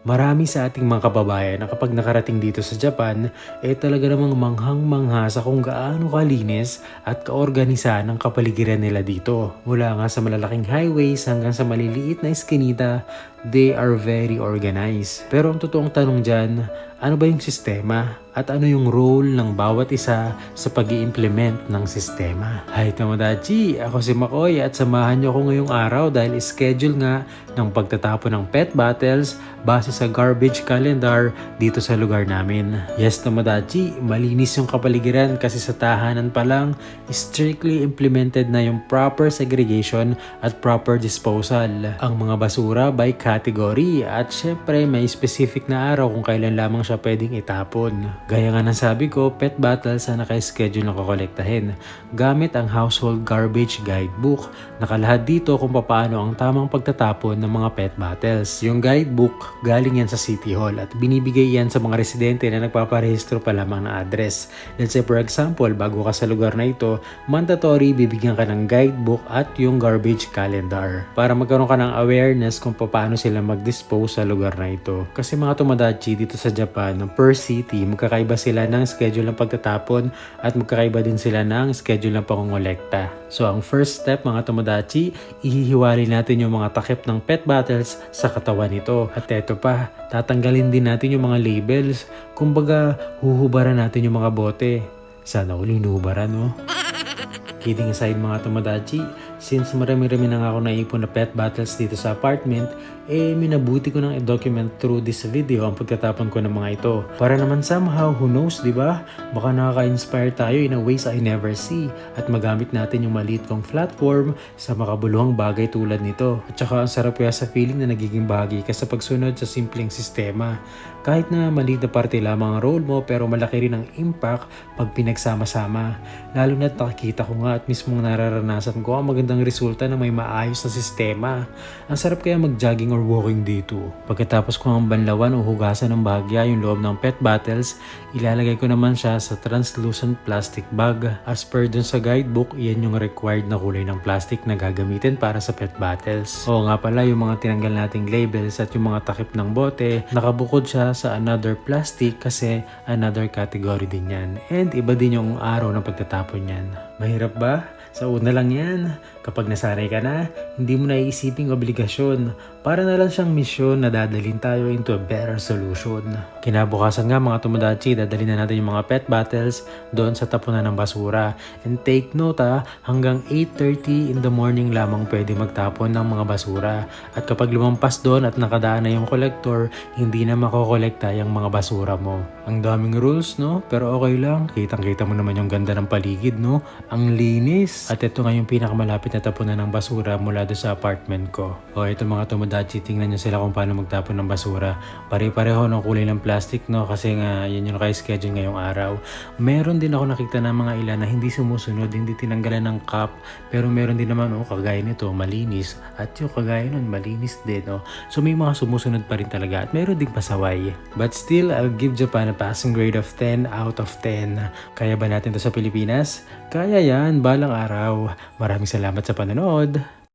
Marami sa ating mga kababayan na kapag nakarating dito sa Japan, eh talaga namang manghang-mangha sa kung gaano kalinis at kaorganisa ng kapaligiran nila dito. Mula nga sa malalaking highways hanggang sa maliliit na eskinita, they are very organized. Pero ang totoong tanong dyan, ano ba yung sistema? At ano yung role ng bawat isa sa pag implement ng sistema? Hi Tomodachi! Ako si Makoy at samahan niyo ako ngayong araw dahil schedule nga ng pagtatapon ng pet battles base sa garbage calendar dito sa lugar namin. Yes Tomodachi, malinis yung kapaligiran kasi sa tahanan pa lang strictly implemented na yung proper segregation at proper disposal. Ang mga basura by category at syempre may specific na araw kung kailan lamang siya pwedeng itapon. Gaya nga ng sabi ko, pet battles na naka-schedule na kokolektahin gamit ang household garbage guidebook. Nakalahad dito kung paano ang tamang pagtatapon ng mga pet battles. Yung guidebook, galing yan sa City Hall at binibigay yan sa mga residente na nagpaparehistro pa lamang ng address. Let's say for example, bago ka sa lugar na ito, mandatory bibigyan ka ng guidebook at yung garbage calendar para magkaroon ka ng awareness kung paano sila mag-dispose sa lugar na ito. Kasi mga tumadachi dito sa Japan, per city, magkakaiba sila ng schedule ng pagtatapon at magkakaiba din sila ng schedule ng pangongolekta. So ang first step mga tumadachi, ihihiwalay natin yung mga takip ng pet battles sa katawan nito. At eto pa, tatanggalin din natin yung mga labels. Kumbaga, huhubaran natin yung mga bote. Sana uling nuhubaran, no? Kidding aside mga tomadachi, since marami-rami na nga ako naipon na pet battles dito sa apartment, eh minabuti ko nang i-document through this video ang pagtatapon ko ng mga ito. Para naman somehow, who knows, di ba? Baka nakaka-inspire tayo in a ways I never see at magamit natin yung maliit kong platform sa makabuluhang bagay tulad nito. At saka ang sarap kaya sa feeling na nagiging bahagi ka sa pagsunod sa simpleng sistema. Kahit na maliit na parte lamang ang role mo pero malaki rin ang impact pag pinagsama-sama. Lalo na't nakikita ko nga at mismong nararanasan ko ang magandang resulta ng may maayos na sistema. Ang sarap kaya mag-jogging or walking dito. Pagkatapos ko ang banlawan o hugasan ng bahagya yung loob ng pet battles, ilalagay ko naman siya sa translucent plastic bag. As per dun sa guidebook, yan yung required na kulay ng plastic na gagamitin para sa pet battles. Oo nga pala, yung mga tinanggal nating labels at yung mga takip ng bote, nakabukod siya sa another plastic kasi another category din yan. And iba din yung araw ng pagtatapon yan. Mahirap ba? Sa una lang yan. Kapag nasanay ka na, hindi mo na iisiping obligasyon. Para na lang siyang misyon na dadalhin tayo into a better solution. Kinabukasan nga mga tumadachi, dadalhin na natin yung mga pet battles doon sa tapunan ng basura. And take note ha, hanggang 8.30 in the morning lamang pwede magtapon ng mga basura. At kapag lumampas doon at nakadaan na yung collector, hindi na makokolekta yung mga basura mo. Ang daming rules no? Pero okay lang, kitang-kita mo naman yung ganda ng paligid no? Ang linis. At ito nga yung pinakamalapit na tapunan ng basura mula doon sa apartment ko. O ito mga tumadachi, tingnan nyo sila kung paano magtapon ng basura. Pare-pareho ng kulay ng plastic no? Kasi nga yan yung naka-schedule ngayong araw. Meron din ako nakita ng mga ilan na hindi sumusunod, hindi tinanggalan ng cup. Pero meron din naman, oh, kagaya nito, malinis. At yung kagaya nun, malinis din. Oh. So may mga sumusunod pa rin talaga. At meron ding pasaway. But still, I'll give Japan a passing grade of 10 out of 10. Kaya ba natin to sa Pilipinas? Kaya yan, balang araw. Maraming salamat sa panonood.